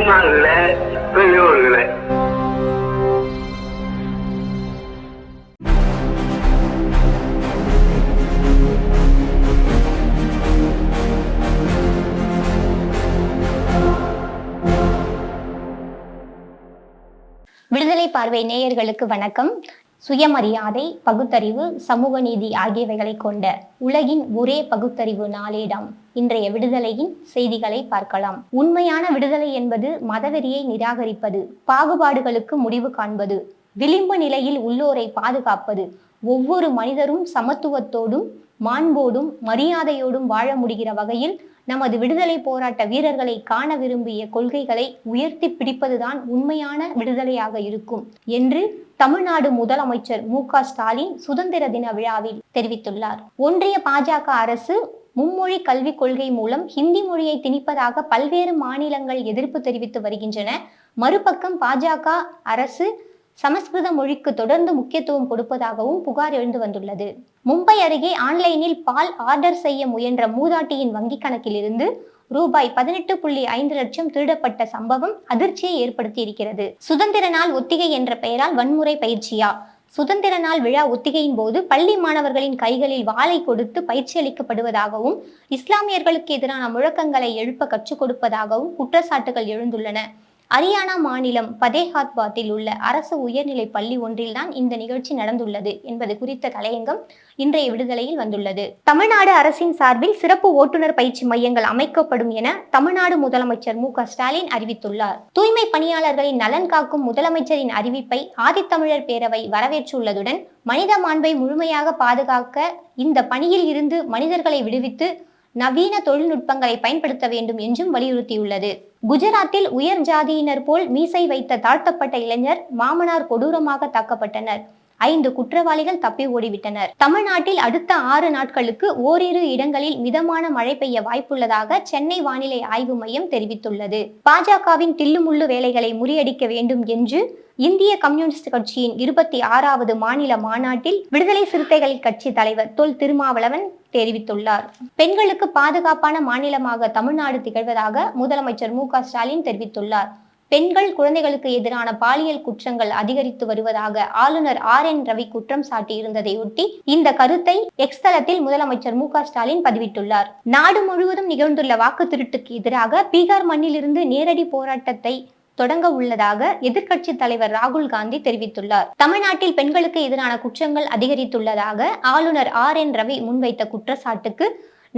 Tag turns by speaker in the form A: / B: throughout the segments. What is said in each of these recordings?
A: விடுதலை
B: பார்வை நேயர்களுக்கு வணக்கம் சுயமரியாதை பகுத்தறிவு சமூக நீதி ஆகியவைகளை கொண்ட உலகின் ஒரே பகுத்தறிவு நாளேடம் இன்றைய விடுதலையின் செய்திகளை பார்க்கலாம் உண்மையான விடுதலை என்பது மதவெறியை நிராகரிப்பது பாகுபாடுகளுக்கு முடிவு காண்பது விளிம்பு நிலையில் உள்ளோரை பாதுகாப்பது ஒவ்வொரு மனிதரும் சமத்துவத்தோடும் மாண்போடும் மரியாதையோடும் வாழ முடிகிற வகையில் நமது விடுதலை போராட்ட வீரர்களை காண விரும்பிய கொள்கைகளை உயர்த்தி பிடிப்பதுதான் உண்மையான விடுதலையாக இருக்கும் என்று தமிழ்நாடு முதலமைச்சர் மு க ஸ்டாலின் சுதந்திர தின விழாவில் தெரிவித்துள்ளார் ஒன்றிய பாஜக அரசு மும்மொழி கல்விக் கொள்கை மூலம் ஹிந்தி மொழியை திணிப்பதாக பல்வேறு மாநிலங்கள் எதிர்ப்பு தெரிவித்து வருகின்றன மறுபக்கம் பாஜக அரசு சமஸ்கிருத மொழிக்கு தொடர்ந்து முக்கியத்துவம் கொடுப்பதாகவும் புகார் எழுந்து வந்துள்ளது மும்பை அருகே ஆன்லைனில் பால் ஆர்டர் செய்ய முயன்ற மூதாட்டியின் வங்கிக் கணக்கிலிருந்து ரூபாய் பதினெட்டு புள்ளி ஐந்து லட்சம் திருடப்பட்ட சம்பவம் அதிர்ச்சியை ஏற்படுத்தியிருக்கிறது சுதந்திர நாள் ஒத்திகை என்ற பெயரால் வன்முறை பயிற்சியா சுதந்திர நாள் விழா ஒத்திகையின் போது பள்ளி மாணவர்களின் கைகளில் வாளை கொடுத்து பயிற்சி அளிக்கப்படுவதாகவும் இஸ்லாமியர்களுக்கு எதிரான முழக்கங்களை எழுப்ப கற்றுக் கொடுப்பதாகவும் குற்றச்சாட்டுகள் எழுந்துள்ளன அரியானா மாநிலம் பதேகாத்பாத்தில் உள்ள அரசு உயர்நிலை பள்ளி ஒன்றில்தான் இந்த நிகழ்ச்சி நடந்துள்ளது என்பது குறித்த தலையங்கம் இன்றைய விடுதலையில் வந்துள்ளது தமிழ்நாடு அரசின் சார்பில் சிறப்பு ஓட்டுநர் பயிற்சி மையங்கள் அமைக்கப்படும் என தமிழ்நாடு முதலமைச்சர் மு ஸ்டாலின் அறிவித்துள்ளார் தூய்மை பணியாளர்களின் நலன் காக்கும் முதலமைச்சரின் அறிவிப்பை ஆதித்தமிழர் பேரவை வரவேற்றுள்ளதுடன் மனித மாண்பை முழுமையாக பாதுகாக்க இந்த பணியில் இருந்து மனிதர்களை விடுவித்து நவீன தொழில்நுட்பங்களை பயன்படுத்த வேண்டும் என்றும் வலியுறுத்தியுள்ளது குஜராத்தில் உயர் ஜாதியினர் போல் மீசை வைத்த தாழ்த்தப்பட்ட இளைஞர் மாமனார் கொடூரமாக தாக்கப்பட்டனர் ஐந்து குற்றவாளிகள் தப்பி ஓடிவிட்டனர் தமிழ்நாட்டில் அடுத்த ஆறு நாட்களுக்கு ஓரிரு இடங்களில் மிதமான மழை பெய்ய வாய்ப்புள்ளதாக சென்னை வானிலை ஆய்வு மையம் தெரிவித்துள்ளது பாஜகவின் தில்லுமுள்ளு வேலைகளை முறியடிக்க வேண்டும் என்று இந்திய கம்யூனிஸ்ட் கட்சியின் இருபத்தி ஆறாவது மாநில மாநாட்டில் விடுதலை சிறுத்தைகள் கட்சி தலைவர் தொல் திருமாவளவன் தெரிவித்துள்ளார் பெண்களுக்கு பாதுகாப்பான மாநிலமாக தமிழ்நாடு திகழ்வதாக முதலமைச்சர் மு ஸ்டாலின் தெரிவித்துள்ளார் பெண்கள் குழந்தைகளுக்கு எதிரான பாலியல் குற்றங்கள் அதிகரித்து வருவதாக ஆளுநர் ஆர் என் ரவி குற்றம் சாட்டியிருந்ததையொட்டி இந்த கருத்தை எக்ஸ் தளத்தில் முதலமைச்சர் மு ஸ்டாலின் பதிவிட்டுள்ளார் நாடு முழுவதும் நிகழ்ந்துள்ள வாக்கு திருட்டுக்கு எதிராக பீகார் மண்ணிலிருந்து நேரடி போராட்டத்தை தொடங்க உள்ளதாக எதிர்க்கட்சி தலைவர் ராகுல் காந்தி தெரிவித்துள்ளார் தமிழ்நாட்டில் பெண்களுக்கு எதிரான குற்றங்கள் அதிகரித்துள்ளதாக ஆளுநர் ஆர் என் ரவி முன்வைத்த குற்றச்சாட்டுக்கு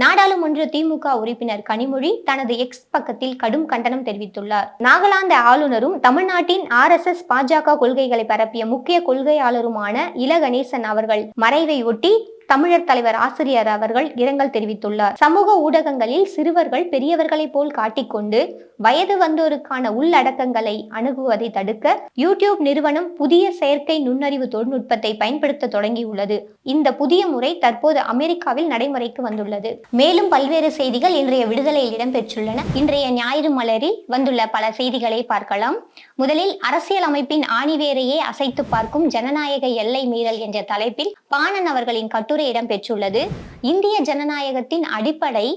B: நாடாளுமன்ற திமுக உறுப்பினர் கனிமொழி தனது எக்ஸ் பக்கத்தில் கடும் கண்டனம் தெரிவித்துள்ளார் நாகாலாந்து ஆளுநரும் தமிழ்நாட்டின் ஆர் எஸ் எஸ் பாஜக கொள்கைகளை பரப்பிய முக்கிய கொள்கையாளருமான இல கணேசன் அவர்கள் மறைவை ஒட்டி தமிழர் தலைவர் ஆசிரியர் அவர்கள் இரங்கல் தெரிவித்துள்ளார் சமூக ஊடகங்களில் சிறுவர்கள் பெரியவர்களைப் போல் காட்டிக்கொண்டு வயது வந்தோருக்கான உள்ளடக்கங்களை அணுகுவதை தடுக்க யூடியூப் நிறுவனம் புதிய செயற்கை நுண்ணறிவு தொழில்நுட்பத்தை பயன்படுத்த தொடங்கியுள்ளது இந்த புதிய முறை தற்போது அமெரிக்காவில் நடைமுறைக்கு வந்துள்ளது மேலும் பல்வேறு செய்திகள் இன்றைய விடுதலையில் இடம்பெற்றுள்ளன இன்றைய ஞாயிறு மலரில் வந்துள்ள பல செய்திகளை பார்க்கலாம் முதலில் அரசியல் அமைப்பின் ஆணிவேரையே அசைத்து பார்க்கும் ஜனநாயக எல்லை மீறல் என்ற தலைப்பில் பாணன் அவர்களின் கட்டுரை முதன்மை இடம் பெற்றுள்ளது இந்திய ஜனநாயகத்தின் அடிப்படை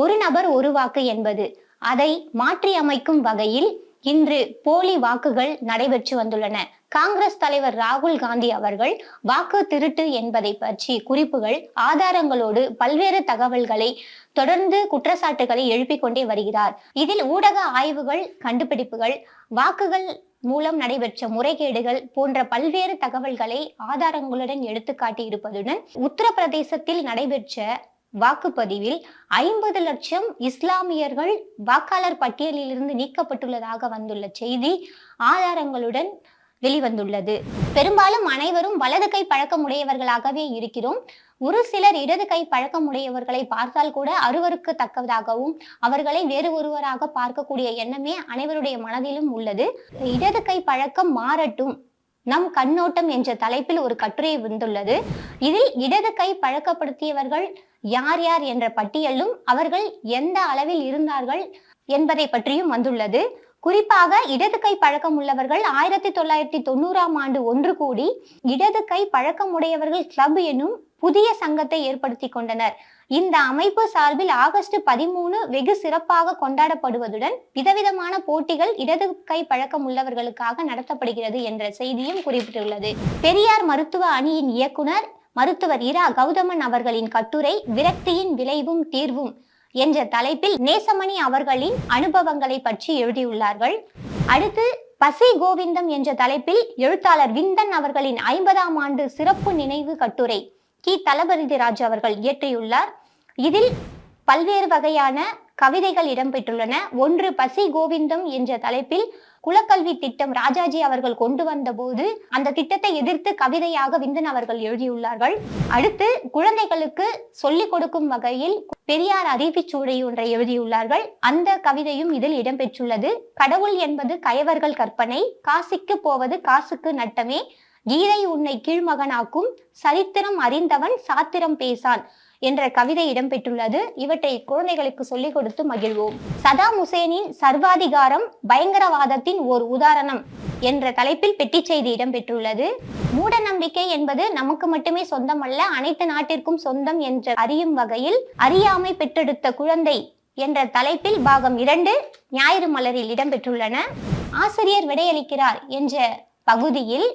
B: ஒரு நபர் ஒரு வாக்கு என்பது அதை மாற்றி அமைக்கும் வகையில் இன்று போலி வாக்குகள் நடைபெற்று வந்துள்ளன காங்கிரஸ் தலைவர் ராகுல் காந்தி அவர்கள் வாக்கு திருட்டு என்பதை பற்றி குறிப்புகள் ஆதாரங்களோடு பல்வேறு தகவல்களை தொடர்ந்து குற்றச்சாட்டுகளை எழுப்பிக் கொண்டே வருகிறார் இதில் ஊடக ஆய்வுகள் கண்டுபிடிப்புகள் வாக்குகள் மூலம் நடைபெற்ற முறைகேடுகள் போன்ற பல்வேறு தகவல்களை ஆதாரங்களுடன் எடுத்துக்காட்டி இருப்பதுடன் உத்தரப்பிரதேசத்தில் நடைபெற்ற வாக்குப்பதிவில் ஐம்பது லட்சம் இஸ்லாமியர்கள் வாக்காளர் பட்டியலில் இருந்து நீக்கப்பட்டுள்ளதாக வந்துள்ள செய்தி ஆதாரங்களுடன் வெளிவந்துள்ளது பெரும்பாலும் அனைவரும் வலது கை பழக்கமுடையவர்களாகவே இருக்கிறோம் ஒரு சிலர் இடது கை பழக்கமுடையவர்களை பார்த்தால் கூட அருவருக்கு தக்கதாகவும் அவர்களை வேறு ஒருவராக பார்க்கக்கூடிய எண்ணமே அனைவருடைய மனதிலும் உள்ளது இடது கை பழக்கம் மாறட்டும் நம் கண்ணோட்டம் என்ற தலைப்பில் ஒரு கட்டுரை வந்துள்ளது இதில் இடது கை பழக்கப்படுத்தியவர்கள் யார் யார் என்ற பட்டியலும் அவர்கள் எந்த அளவில் இருந்தார்கள் என்பதை பற்றியும் வந்துள்ளது குறிப்பாக இடது கை பழக்கம் உள்ளவர்கள் ஆயிரத்தி தொள்ளாயிரத்தி தொண்ணூறாம் ஆண்டு ஒன்று கூடி இடது கை பழக்கம் உடையவர்கள் கிளப் என்னும் புதிய சங்கத்தை ஏற்படுத்தி கொண்டனர் இந்த அமைப்பு சார்பில் ஆகஸ்ட் பதிமூணு வெகு சிறப்பாக கொண்டாடப்படுவதுடன் விதவிதமான போட்டிகள் இடது கை பழக்கம் உள்ளவர்களுக்காக நடத்தப்படுகிறது என்ற செய்தியும் குறிப்பிட்டுள்ளது பெரியார் மருத்துவ அணியின் இயக்குனர் மருத்துவர் இரா கௌதமன் அவர்களின் கட்டுரை விரக்தியின் விளைவும் தீர்வும் என்ற தலைப்பில் நேசமணி அவர்களின் அனுபவங்களை பற்றி எழுதியுள்ளார்கள் அடுத்து பசி கோவிந்தம் என்ற தலைப்பில் எழுத்தாளர் விந்தன் அவர்களின் ஐம்பதாம் ஆண்டு சிறப்பு நினைவு கட்டுரை கி தளபதி ராஜ் அவர்கள் இயற்றியுள்ளார் இதில் பல்வேறு வகையான கவிதைகள் இடம்பெற்றுள்ளன ஒன்று பசி கோவிந்தம் என்ற தலைப்பில் குலக்கல்வி திட்டம் ராஜாஜி அவர்கள் கொண்டு வந்த போது அந்த திட்டத்தை எதிர்த்து கவிதையாக விந்தன் அவர்கள் எழுதியுள்ளார்கள் அடுத்து குழந்தைகளுக்கு சொல்லிக் கொடுக்கும் வகையில் பெரியார் சூடை ஒன்றை எழுதியுள்ளார்கள் அந்த கவிதையும் இதில் இடம்பெற்றுள்ளது கடவுள் என்பது கயவர்கள் கற்பனை காசிக்கு போவது காசுக்கு நட்டமே கீதை உன்னை கீழ்மகனாக்கும் சரித்திரம் அறிந்தவன் சாத்திரம் பேசான் என்ற கவிதை இடம்பெற்றுள்ளது இவற்றை குழந்தைகளுக்கு சொல்லிக் கொடுத்து மகிழ்வோம் சதாம் ஹுசேனின் சர்வாதிகாரம் பயங்கரவாதத்தின் ஓர் உதாரணம் என்ற தலைப்பில் பெட்டி செய்தி இடம்பெற்றுள்ளது மூட நம்பிக்கை என்பது நமக்கு மட்டுமே சொந்தம் அல்ல அனைத்து நாட்டிற்கும் சொந்தம் என்ற அறியும் வகையில் அறியாமை பெற்றெடுத்த குழந்தை என்ற தலைப்பில் பாகம் இரண்டு ஞாயிறு மலரில் இடம்பெற்றுள்ளன ஆசிரியர் விடையளிக்கிறார் என்ற பகுதியில்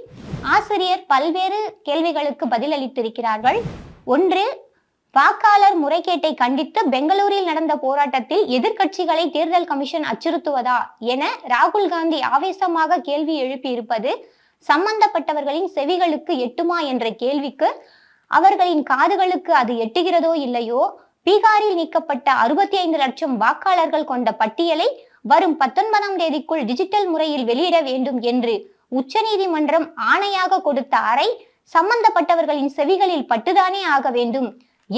B: ஆசிரியர் பல்வேறு கேள்விகளுக்கு பதிலளித்திருக்கிறார்கள் ஒன்று வாக்காளர் முறைகேட்டை கண்டித்து பெங்களூரில் நடந்த போராட்டத்தில் எதிர்கட்சிகளை தேர்தல் கமிஷன் அச்சுறுத்துவதா என ராகுல் காந்தி ஆவேசமாக கேள்வி எழுப்பியிருப்பது சம்பந்தப்பட்டவர்களின் செவிகளுக்கு எட்டுமா என்ற கேள்விக்கு அவர்களின் காதுகளுக்கு அது எட்டுகிறதோ இல்லையோ பீகாரில் நீக்கப்பட்ட அறுபத்தி ஐந்து லட்சம் வாக்காளர்கள் கொண்ட பட்டியலை வரும் பத்தொன்பதாம் தேதிக்குள் டிஜிட்டல் முறையில் வெளியிட வேண்டும் என்று உச்சநீதிமன்றம் ஆணையாக கொடுத்த அறை சம்பந்தப்பட்டவர்களின் செவிகளில் பட்டுதானே ஆக வேண்டும்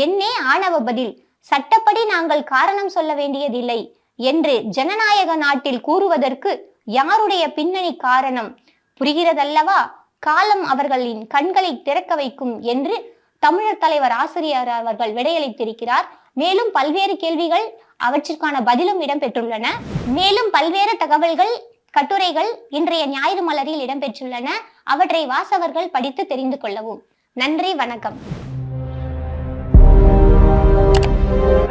B: என்னே ஆணவ பதில் சட்டப்படி நாங்கள் காரணம் சொல்ல வேண்டியதில்லை என்று ஜனநாயக நாட்டில் கூறுவதற்கு யாருடைய பின்னணி காரணம் புரிகிறதல்லவா காலம் அவர்களின் கண்களை திறக்க வைக்கும் என்று தமிழர் தலைவர் ஆசிரியர் அவர்கள் விடையளித்திருக்கிறார் மேலும் பல்வேறு கேள்விகள் அவற்றிற்கான பதிலும் இடம்பெற்றுள்ளன மேலும் பல்வேறு தகவல்கள் கட்டுரைகள் இன்றைய ஞாயிறு மலரில் இடம்பெற்றுள்ளன அவற்றை வாசகர்கள் படித்து தெரிந்து கொள்ளவும் நன்றி வணக்கம் Thank you.